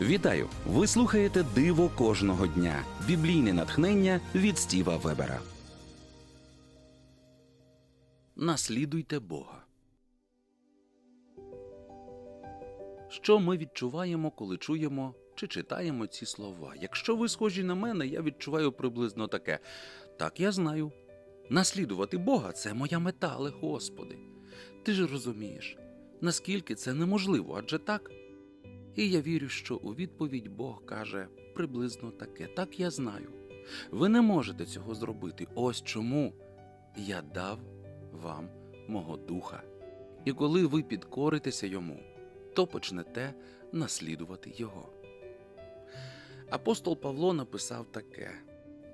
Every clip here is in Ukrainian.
Вітаю! Ви слухаєте Диво кожного дня. Біблійне натхнення від Стіва Вебера. Наслідуйте Бога. Що ми відчуваємо, коли чуємо чи читаємо ці слова? Якщо ви схожі на мене, я відчуваю приблизно таке. Так, я знаю. Наслідувати Бога це моя мета, але Господи. Ти ж розумієш, наскільки це неможливо, адже так? І я вірю, що у відповідь Бог каже приблизно таке: так я знаю. Ви не можете цього зробити. Ось чому я дав вам мого духа. І коли ви підкоритеся йому, то почнете наслідувати його. Апостол Павло написав таке: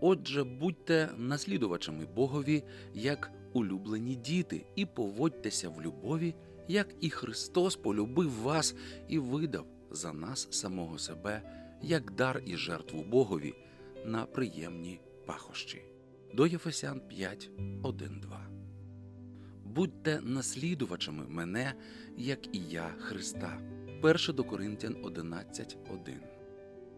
Отже, будьте наслідувачами Богові, як улюблені діти, і поводьтеся в любові, як і Христос полюбив вас і видав за нас самого себе, як дар і жертву Богові на приємні пахощі. До Єфесян 5, 1, 2. Будьте наслідувачами мене, як і я Христа. 1 до Коринтян 11, 1.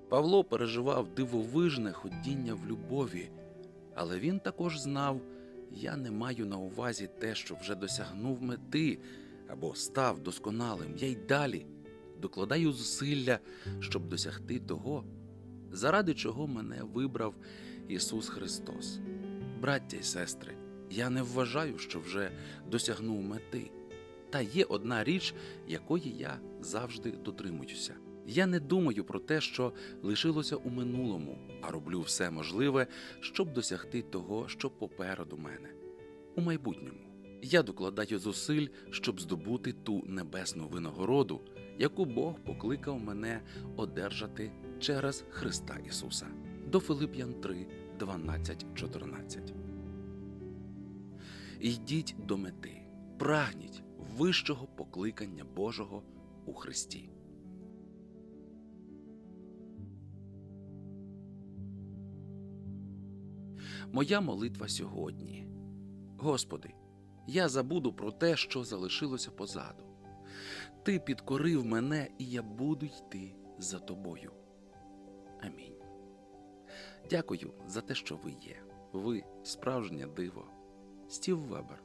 Павло переживав дивовижне ходіння в любові, але він також знав, я не маю на увазі те, що вже досягнув мети або став досконалим. Я й далі докладаю зусилля, щоб досягти того, заради чого мене вибрав Ісус Христос. Браття й сестри, я не вважаю, що вже досягнув мети. Та є одна річ, якої я завжди дотримуюся. Я не думаю про те, що лишилося у минулому, а роблю все можливе, щоб досягти того, що попереду мене, у майбутньому. Я докладаю зусиль, щоб здобути ту небесну винагороду, яку Бог покликав мене одержати через Христа Ісуса. До Филип'ян 3, 12, 14. Йдіть до мети, прагніть вищого покликання Божого у Христі. Моя молитва сьогодні. Господи, я забуду про те, що залишилося позаду. Ти підкорив мене, і я буду йти за тобою. Амінь. Дякую за те, що ви є. Ви справжнє диво. Стів Вебер.